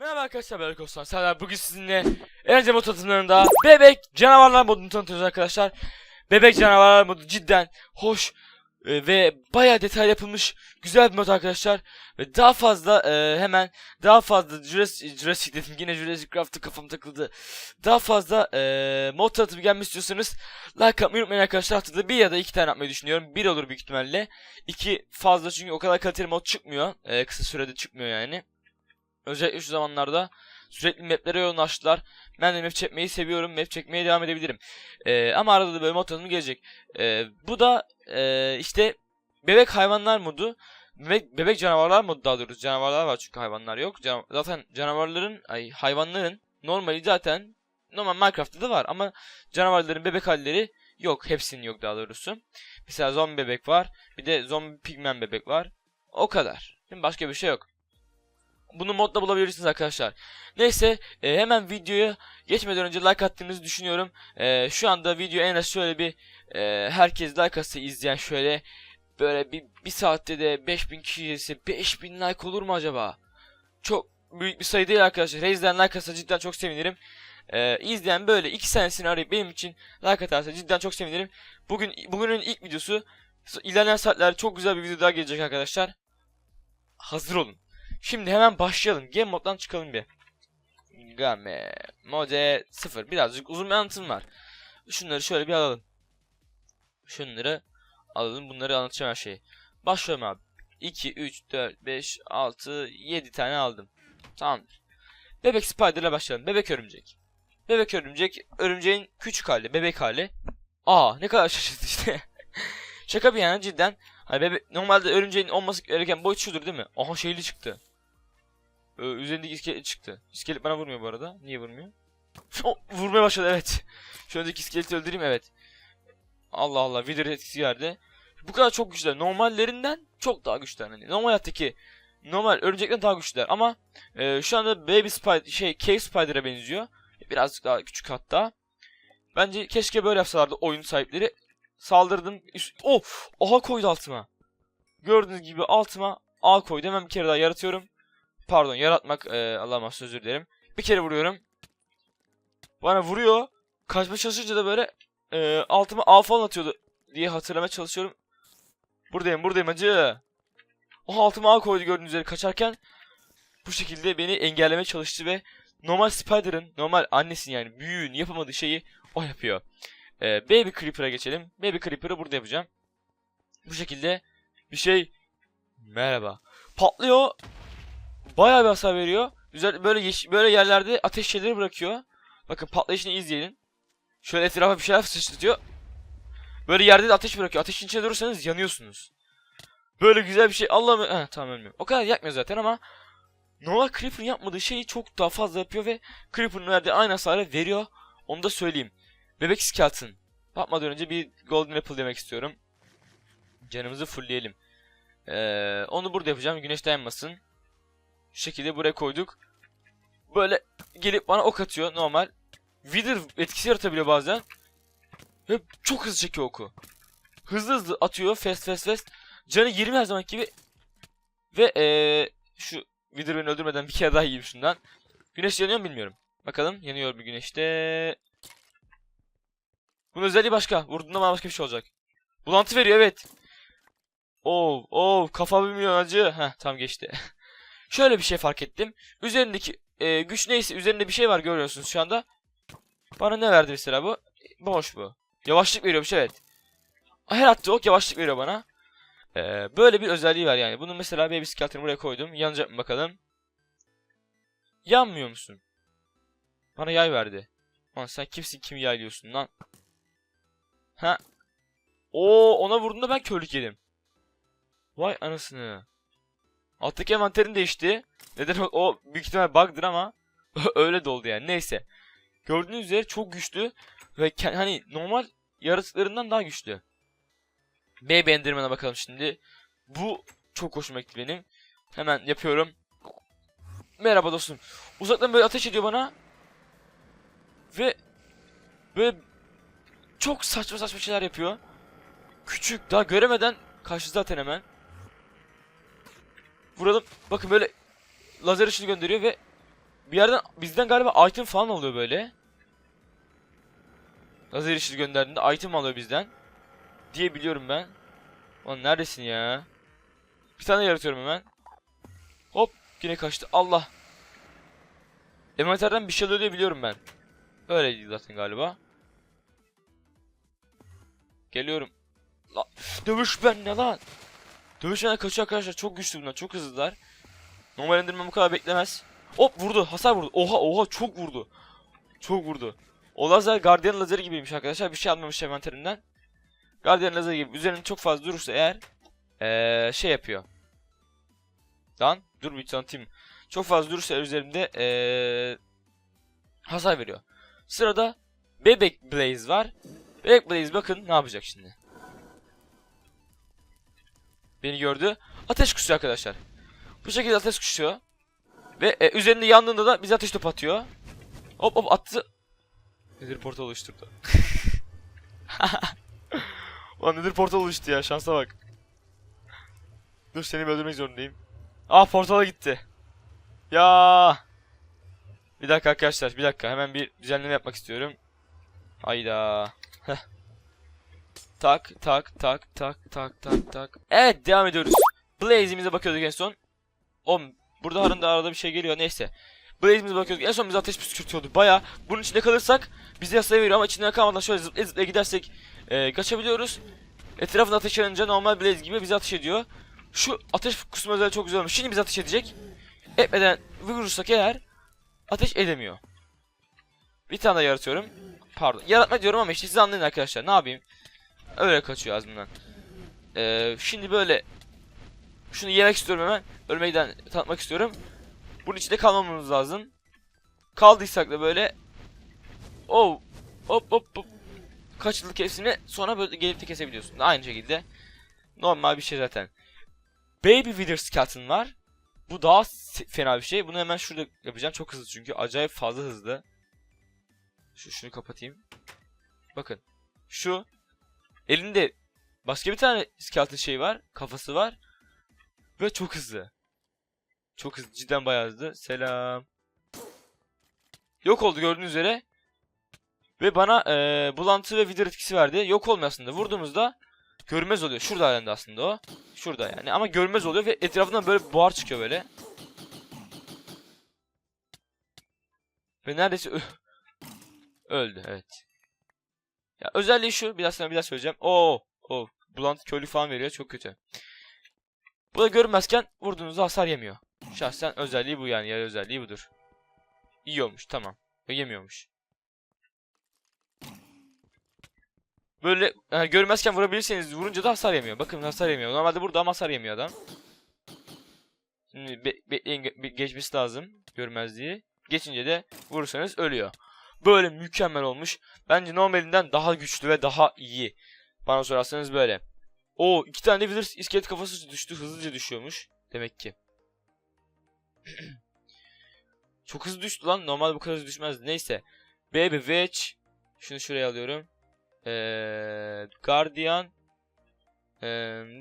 Merhaba arkadaşlar ben Erkostan Serdar bugün sizinle Eğlence mod tanıtımlarında Bebek Canavarlar modunu tanıtıyoruz arkadaşlar. Bebek Canavarlar modu cidden hoş e, ve bayağı detay yapılmış güzel bir mod arkadaşlar. Ve daha fazla e, hemen daha fazla Jurassic, Jurassic dedim yine Jurassic Craft'ta kafam takıldı. Daha fazla e, mod tanıtımı gelmek istiyorsanız like atmayı unutmayın arkadaşlar. Haftada bir ya da iki tane yapmayı düşünüyorum. Bir olur büyük ihtimalle. İki fazla çünkü o kadar kaliteli mod çıkmıyor. E, kısa sürede çıkmıyor yani. Özellikle şu zamanlarda sürekli maplere yoğunlaştılar. Ben de map çekmeyi seviyorum. Map çekmeye devam edebilirim. Ee, ama arada da böyle mod tanıtımı gelecek. Ee, bu da ee, işte bebek hayvanlar modu. Bebek, bebek canavarlar modu daha doğrusu. Canavarlar var çünkü hayvanlar yok. Can- zaten canavarların, ay hayvanların normali zaten normal Minecraft'ta da var ama canavarların bebek halleri yok. Hepsinin yok daha doğrusu. Mesela zombi bebek var. Bir de zombi pigmen bebek var. O kadar. Şimdi başka bir şey yok. Bunu modda bulabilirsiniz arkadaşlar. Neyse e, hemen videoya geçmeden önce like attığınızı düşünüyorum. E, şu anda video en az şöyle bir e, herkes like atsa izleyen şöyle böyle bir, bir saatte de 5000 kişi ise 5000 like olur mu acaba? Çok büyük bir sayı değil arkadaşlar. Reis'den like atsa cidden çok sevinirim. E, izleyen böyle 2 tanesini arayıp benim için like atarsa cidden çok sevinirim. Bugün bugünün ilk videosu ilerleyen saatlerde çok güzel bir video daha gelecek arkadaşlar. Hazır olun. Şimdi hemen başlayalım. Game moddan çıkalım bir. Game mode 0. Birazcık uzun bir anlatım var. Şunları şöyle bir alalım. Şunları alalım. Bunları anlatacağım her şeyi. Başlıyorum abi. 2, 3, 4, 5, 6, 7 tane aldım. Tamamdır. Bebek Spider'la başlayalım. Bebek örümcek. Bebek örümcek. Örümceğin küçük hali. Bebek hali. Aa ne kadar şaşırtıcı işte. Şaka bir yana cidden. Hani bebek, normalde örümceğin olması gereken boyut şudur değil mi? Aha şeyli çıktı. Ee, üzerindeki iskelet çıktı. İskelet bana vurmuyor bu arada. Niye vurmuyor? Oh, vurmaya başladı evet. Şu öndeki iskeleti öldüreyim evet. Allah Allah Wither etkisi geldi. Bu kadar çok güçler. Normallerinden çok daha güçler. Hani normal hayattaki normal örümcekten daha güçler ama e, şu anda Baby Spider şey Cave Spider'a benziyor. Birazcık daha küçük hatta. Bence keşke böyle yapsalardı oyun sahipleri. Saldırdım. Üst... Oh! Aha koydu altıma. Gördüğünüz gibi altıma A koydu. Hemen bir kere daha yaratıyorum. Pardon yaratmak e, Allah'a mahsus özür dilerim. Bir kere vuruyorum. Bana vuruyor. Kaçma çalışınca da böyle e, altıma A falan atıyordu diye hatırlamaya çalışıyorum. Buradayım buradayım acı. O altıma A koydu gördüğünüz üzere kaçarken bu şekilde beni engellemeye çalıştı ve normal Spider'ın normal annesinin yani büyüğün yapamadığı şeyi o yapıyor. E, Baby Creeper'a geçelim. Baby Creeper'ı burada yapacağım. Bu şekilde bir şey merhaba patlıyor bayağı bir hasar veriyor. Güzel böyle yeş- böyle yerlerde ateş şeyleri bırakıyor. Bakın patlayışını izleyin şöyle etrafa bir şeyler sıçratıyor. Böyle yerde de ateş bırakıyor. Ateşin içine durursanız yanıyorsunuz. Böyle güzel bir şey. Allah'ım Heh, tamam ölmüyorum. O kadar yakmıyor zaten ama normal Creeper'ın yapmadığı şeyi çok daha fazla yapıyor ve Creeper'ın verdiği aynı hasarı veriyor. Onu da söyleyeyim. Bebek skeleton yapmadan önce bir golden apple demek istiyorum. Canımızı fullleyelim. Ee, onu burada yapacağım. Güneş dayanmasın. Şu şekilde buraya koyduk. Böyle gelip bana ok atıyor normal. Wither etkisi yaratabiliyor bazen. Ve çok hızlı çekiyor oku. Hızlı hızlı atıyor. Fast fast fast. Canı 20 her zaman gibi. Ve ee, şu Wither beni öldürmeden bir kere daha yiyeyim şundan. Güneş yanıyor mu bilmiyorum. Bakalım yanıyor bir güneşte. Bunun özelliği başka. Vurduğunda bana başka bir şey olacak. Bulantı veriyor evet. Oo, oo kafa bilmiyor acı. Heh tam geçti. Şöyle bir şey fark ettim. Üzerindeki e, güç neyse üzerinde bir şey var görüyorsunuz şu anda. Bana ne verdi mesela bu? Boş bu. Yavaşlık veriyormuş evet. Her attığı ok yavaşlık veriyor bana. Ee, böyle bir özelliği var yani. Bunu mesela baby skeleton'ı buraya koydum. Yanacak mı bakalım. Yanmıyor musun? Bana yay verdi. Lan sen kimsin kim yaylıyorsun lan? Ha. Oo ona vurduğunda ben körlük yedim. Vay anasını. Alttaki envanterin değişti. Neden o, büyük ihtimal bug'dır ama öyle de oldu yani. Neyse. Gördüğünüz üzere çok güçlü ve hani normal yaratıklarından daha güçlü. Baby Enderman'a bakalım şimdi. Bu çok hoşuma gitti benim. Hemen yapıyorum. Merhaba dostum. Uzaktan böyle ateş ediyor bana. Ve böyle çok saçma saçma şeyler yapıyor. Küçük daha göremeden kaçtı zaten hemen. Vuralım. Bakın böyle lazer ışını gönderiyor ve bir yerden bizden galiba item falan oluyor böyle. Lazer ışını gönderdiğinde item alıyor bizden. Diye biliyorum ben. Lan neredesin ya? Bir tane yaratıyorum hemen. Hop yine kaçtı. Allah. Envanterden bir şey alıyor diye biliyorum ben. Öyleydi zaten galiba. Geliyorum. La, dövüş ben ne lan? Dövüş benden kaçıyor arkadaşlar. Çok güçlü bunlar. Çok hızlılar. Normal indirme bu kadar beklemez. Hop vurdu. Hasar vurdu. Oha oha çok vurdu. Çok vurdu. O lazer Guardian lazeri gibiymiş arkadaşlar. Bir şey almamış envanterimden. Guardian lazeri gibi. Üzerinde çok fazla durursa eğer ee, şey yapıyor. Lan dur bir tanıtayım. Çok fazla durursa üzerimde ee, hasar veriyor. Sırada Bebek Blaze var. Bebek Blaze bakın ne yapacak şimdi. Beni gördü. Ateş kuşuyor arkadaşlar. Bu şekilde ateş kuşuyor. Ve e, üzerinde yandığında da bize ateş topu atıyor. Hop hop attı. Nedir portal oluşturdu. Ulan nedir portal oluştu ya şansa bak. Dur seni öldürmek zorundayım. Ah portala gitti. Ya. Bir dakika arkadaşlar bir dakika hemen bir düzenleme yapmak istiyorum. Hayda. Heh. Tak tak tak tak tak tak tak. Evet devam ediyoruz. Blaze'imize bakıyorduk en son. Oğlum burada arada arada bir şey geliyor neyse. Blaze'imize bakıyorduk en son bize ateş püskürtüyordu baya. Bunun içinde kalırsak bize yasaya veriyor ama içinden kalmadan şöyle zıplaya zıplaya gidersek e, kaçabiliyoruz. Etrafında ateş yanınca normal Blaze gibi bize ateş ediyor. Şu ateş kusma özelliği çok güzel olmuş. Şimdi bize ateş edecek. Etmeden vurursak eğer ateş edemiyor. Bir tane daha yaratıyorum. Pardon. Yaratma diyorum ama işte siz anlayın arkadaşlar. Ne yapayım? Öyle kaçıyor ağzımdan. Ee, şimdi böyle şunu yemek istiyorum hemen. Ölmeden tatmak istiyorum. Bunun içinde kalmamamız lazım. Kaldıysak da böyle oh hop hop hop kaçırdık hepsini sonra böyle gelip de kesebiliyorsun. Aynı şekilde normal bir şey zaten. Baby Wither Skeleton var. Bu daha fena bir şey. Bunu hemen şurada yapacağım. Çok hızlı çünkü. Acayip fazla hızlı. Şu şunu kapatayım. Bakın. Şu elinde başka bir tane skeleton şey var. Kafası var. Ve çok hızlı. Çok hızlı. Cidden bayağı hızlı. Selam. Yok oldu gördüğünüz üzere. Ve bana eee bulantı ve wither etkisi verdi. Yok olmuyor aslında. Vurduğumuzda görmez oluyor. Şurada yani aslında o. Şurada yani. Ama görmez oluyor ve etrafından böyle buhar çıkıyor böyle. Ve neredeyse öldü. Evet. Ya özelliği şu. Biraz sonra bir daha söyleyeceğim. Oo, o bulantı körlük falan veriyor. Çok kötü. Bu da görünmezken vurduğunuzda hasar yemiyor. Şahsen özelliği bu yani. Yarı özelliği budur. İyi olmuş. Tamam. Ve yemiyormuş. Böyle yani görmezken vurabilirseniz vurunca da hasar yemiyor. Bakın hasar yemiyor. Normalde burada ama hasar yemiyor adam. Şimdi be bekleyin be- geçmesi lazım görmezliği. Geçince de vurursanız ölüyor. Böyle mükemmel olmuş. Bence normalinden daha güçlü ve daha iyi. Bana sorarsanız böyle. O iki tane Wither iskelet kafası düştü. Hızlıca düşüyormuş. Demek ki. Çok hızlı düştü lan. Normalde bu kadar hızlı düşmezdi. Neyse. Baby Witch. Şunu şuraya alıyorum. Ee, Guardian. Ee,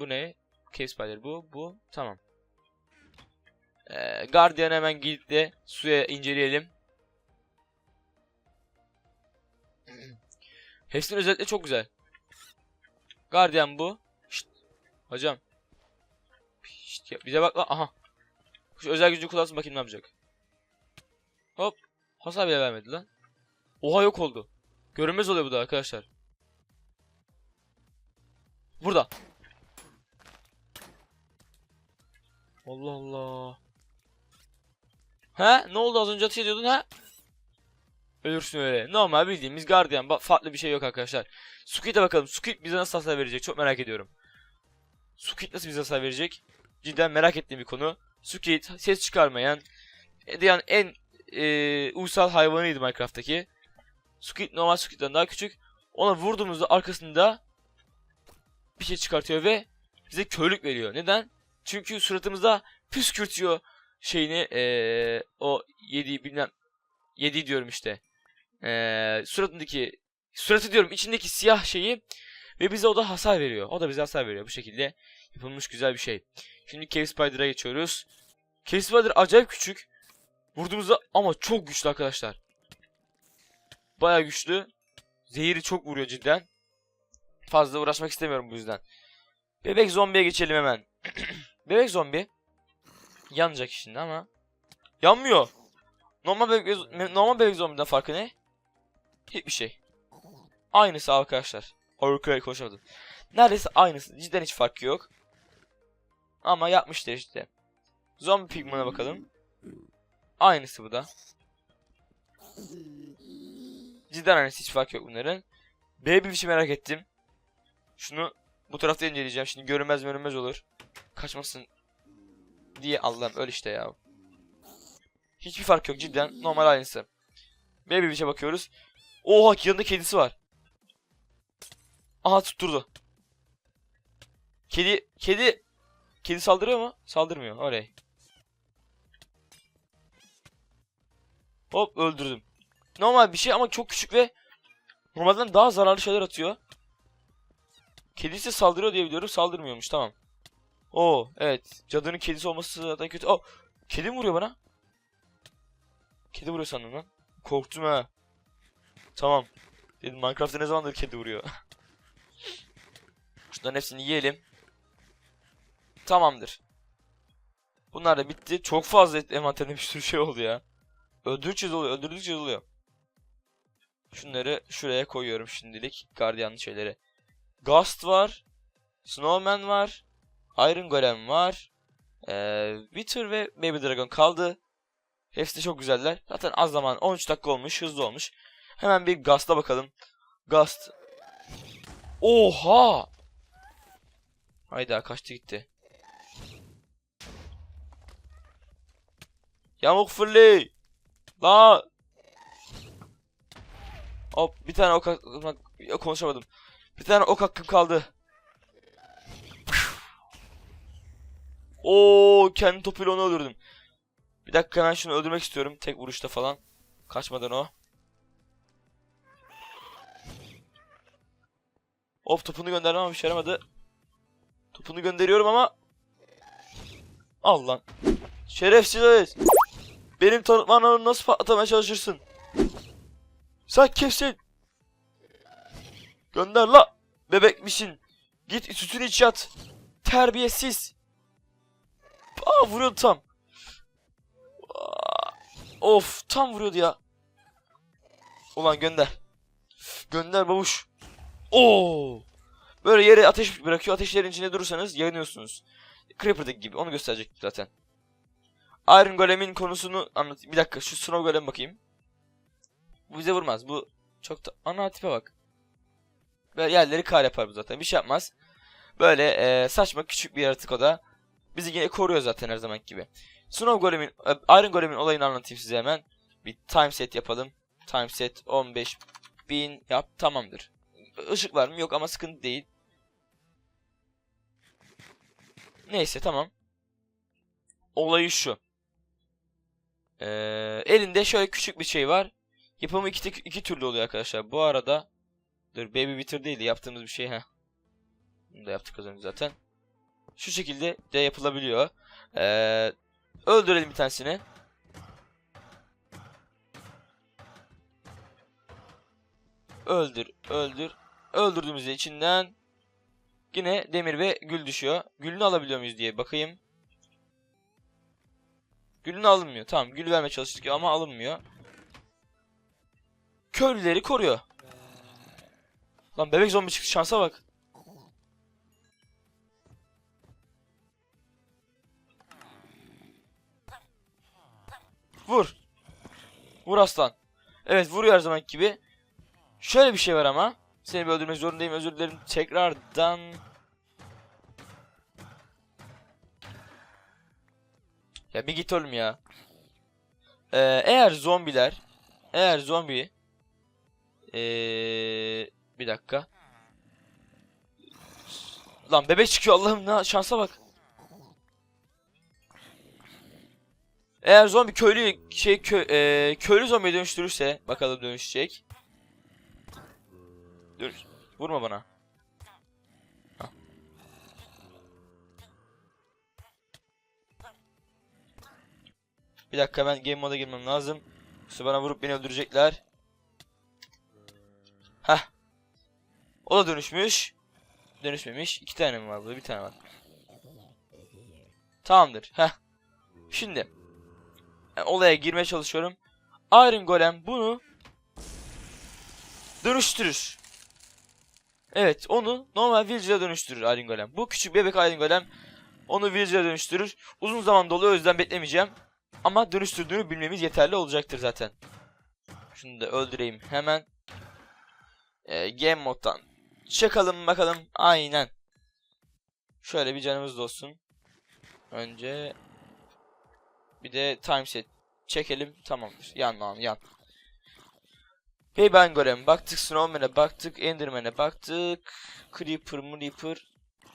bu ne? Cave Spider bu. Bu. Tamam. Ee, Guardian hemen gidip de suya inceleyelim. Hepsinin özellikle çok güzel. Guardian bu. Şşt. Hocam. Şşt, bize bak lan. Aha. Şu özel gücünü kullansın bakayım ne yapacak. Hop. Hasar bile vermedi lan. Oha yok oldu. Görünmez oluyor bu da arkadaşlar. Burada. Allah Allah. He? Ne oldu az önce ateş ediyordun ha? Ölürsün öyle. Normal bildiğimiz Guardian. Ba- farklı bir şey yok arkadaşlar. Squid'e bakalım. Squid bize nasıl hasar verecek? Çok merak ediyorum. Squid nasıl bize hasar verecek? Cidden merak ettiğim bir konu. Squid ses çıkarmayan e, dünyanın en e, uysal hayvanıydı Minecraft'taki. Squid normal Squid'den daha küçük. Ona vurduğumuzda arkasında bir şey çıkartıyor ve bize körlük veriyor. Neden? Çünkü suratımızda püskürtüyor şeyini eee o yedi bilmem yedi diyorum işte. Eee suratındaki suratı diyorum içindeki siyah şeyi ve bize o da hasar veriyor. O da bize hasar veriyor. Bu şekilde yapılmış güzel bir şey. Şimdi Cave Spider'a geçiyoruz. Cave Spider acayip küçük. Vurduğumuzda ama çok güçlü arkadaşlar. Baya güçlü. Zehiri çok vuruyor cidden. Fazla uğraşmak istemiyorum bu yüzden. Bebek zombiye geçelim hemen. bebek zombi yanacak şimdi ama yanmıyor. Normal bebek normal bebek zombiden farkı ne? Hiçbir şey. Aynısı arkadaşlar. Orkaya konuşamadım. Neredeyse aynısı. Cidden hiç farkı yok. Ama yapmışlar işte. Zombi pigmana bakalım. Aynısı bu da. Cidden aynısı hiç fark yok bunların. Baby şey merak ettim. Şunu bu tarafta inceleyeceğim. Şimdi görünmez görünmez olur. Kaçmasın diye Allah'ım öyle işte ya. Hiçbir fark yok cidden. Normal aynısı. Baby şey bakıyoruz. Oha yanında kedisi var. Aha tutturdu. Kedi kedi kedi saldırıyor mu? Saldırmıyor. Oraya. Hop öldürdüm. Normal bir şey ama çok küçük ve normalden daha zararlı şeyler atıyor. Kedisi saldırıyor diye biliyorum. Saldırmıyormuş. Tamam. Oo evet. Cadının kedisi olması zaten kötü. Oh kedi mi vuruyor bana? Kedi vuruyor sandım lan. Korktum ha. Tamam. Dedim Minecraft'ta ne zamandır kedi vuruyor. Şunların hepsini yiyelim. Tamamdır. Bunlar da bitti. Çok fazla envanterinde bir sürü şey oldu ya. Öldürdükçe oluyor, öldürdükçe oluyor. Şunları şuraya koyuyorum şimdilik. Gardiyanlı şeyleri. Ghost var. Snowman var. Iron Golem var. Ee, Wither ve Baby Dragon kaldı. Hepsi de çok güzeller. Zaten az zaman 13 dakika olmuş. Hızlı olmuş. Hemen bir Ghost'a bakalım. Ghost. Oha! Hayda kaçtı gitti. Yamuk fırlay. La. Hop bir tane ok hakkım konuşamadım. Bir tane ok hakkım kaldı. Oo kendi topuyla onu öldürdüm. Bir dakika ben şunu öldürmek istiyorum tek vuruşta falan. Kaçmadan o. Hop topunu göndermem ama bir şey yaramadı. Topunu gönderiyorum ama Al lan. Şerefsiz. Benim tanıtmanımı nasıl patlatmaya çalışırsın? Sen kimsin? Gönder la. Bebekmişsin. Git sütünü iç yat. Terbiyesiz. Aa vuruyordu tam. Of tam vuruyordu ya. Ulan gönder. Gönder babuş. Oo. Böyle yere ateş bırakıyor. Ateşlerin içinde durursanız yanıyorsunuz. Creeper'daki gibi. Onu gösterecek zaten. Iron Golem'in konusunu anlatayım. Bir dakika şu Snow Golem bakayım. Bu bize vurmaz. Bu çok da... Ana tipe bak. Böyle yerleri kar yapar bu zaten. Bir şey yapmaz. Böyle e, saçma küçük bir yaratık o da. Bizi yine koruyor zaten her zaman gibi. Snow Golem'in, e, Iron Golem'in olayını anlatayım size hemen. Bir time set yapalım. Time set 15.000 yap. Tamamdır. Işık var mı? Yok ama sıkıntı değil. Neyse tamam. Olayı şu. Ee, elinde şöyle küçük bir şey var. Yapımı iki, iki türlü oluyor arkadaşlar. Bu arada dur baby bitter değil yaptığımız bir şey ha. Bunu da yaptık az önce zaten. Şu şekilde de yapılabiliyor. Ee, öldürelim bir tanesini. Öldür, öldür. Öldürdüğümüzde içinden yine demir ve gül düşüyor. Gülünü alabiliyor muyuz diye bakayım. Gülünü alınmıyor. Tamam gül vermeye çalıştık ama alınmıyor. Köylüleri koruyor. Lan bebek zombi çıktı şansa bak. Vur. Vur aslan. Evet vuruyor her zaman gibi. Şöyle bir şey var ama. Seni öldürmek zorundayım özür dilerim. Tekrardan. Ya bir git oğlum ya. Ee, eğer zombiler. Eğer zombi. Ee, bir dakika. Lan bebek çıkıyor Allah'ım ne şansa bak. Eğer zombi köylü şey kö, e, köylü zombiye dönüştürürse bakalım dönüşecek. Dur. Vurma bana. Hah. Bir dakika ben game moda girmem lazım. Yoksa bana vurup beni öldürecekler. Heh. O da dönüşmüş. Dönüşmemiş. İki tane mi var burada? Bir tane var. Tamamdır. Heh. Şimdi. ben olaya girmeye çalışıyorum. Iron Golem bunu dönüştürür. Evet onu normal villager'a dönüştürür Iron Golem. Bu küçük bebek Iron Golem onu villager'a dönüştürür. Uzun zaman dolu o yüzden beklemeyeceğim. Ama dönüştürdüğünü bilmemiz yeterli olacaktır zaten. Şunu da öldüreyim hemen. Ee, game moddan çakalım bakalım. Aynen. Şöyle bir canımız da olsun. Önce bir de time set çekelim. Tamamdır. Yan lan yan. Hey ben Golem baktık Snowman'e baktık Enderman'e baktık. Creeper Creeper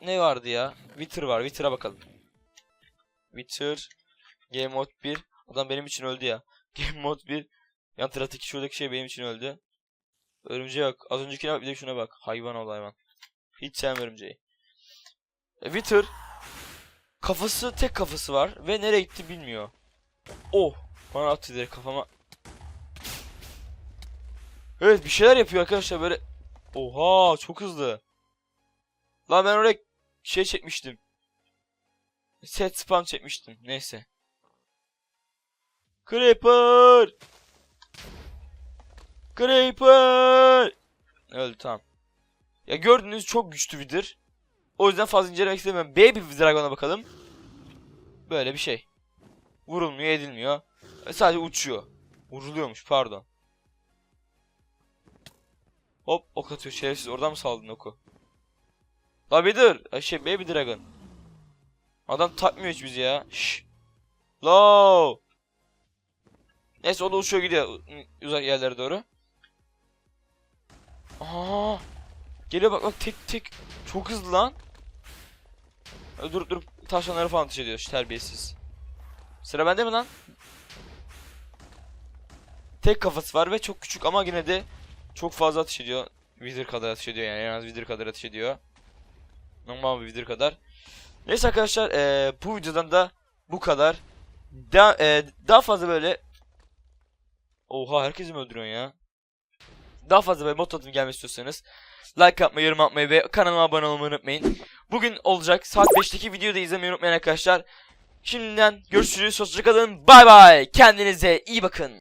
Ne vardı ya? Wither var Wither'a bakalım. Wither Game Mode 1 Adam benim için öldü ya. Game Mode 1 Yan taraftaki şuradaki şey benim için öldü. Örümceğe bak. Az öncekine bak bir de şuna bak. Hayvan ol hayvan. Hiç sevmem örümceği. E, Wither. Kafası tek kafası var ve nereye gitti bilmiyor. Oh! Bana attı direkt kafama Evet bir şeyler yapıyor arkadaşlar böyle. Oha çok hızlı. Lan ben oraya şey çekmiştim. Set spam çekmiştim. Neyse. Creeper! Creeper! Öldü tamam. Ya gördüğünüz çok güçlü vidir. O yüzden fazla incelemek istemiyorum. Baby Dragon'a bakalım. Böyle bir şey. Vurulmuyor edilmiyor. Sadece uçuyor. Vuruluyormuş pardon. Hop ok atıyor şerefsiz oradan mı saldın oku? La bir dur. Şey baby dragon. Adam takmıyor hiç bizi ya. Şşş. Low. Neyse o da uçuyor gidiyor uzak yerlere doğru. Aa! Geliyor bak bak tek tek çok hızlı lan. Durup durup tavşanları falan ateş ediyor terbiyesiz. Sıra bende mi lan? Tek kafası var ve çok küçük ama yine de çok fazla atış ediyor. Wither kadar atış ediyor yani en az Wither kadar atış ediyor. Normal bir Wither kadar. Neyse arkadaşlar eee, bu videodan da bu kadar. Da, eee, daha fazla böyle Oha herkesi mi öldürüyorsun ya? Daha fazla böyle mod tanıtım gelmek istiyorsanız like yapmayı, yorum atmayı ve kanalıma abone olmayı unutmayın. Bugün olacak saat 5'teki videoyu da izlemeyi unutmayın arkadaşlar. Şimdiden görüşürüz. Hoşçakalın. Bay bay. Kendinize iyi bakın.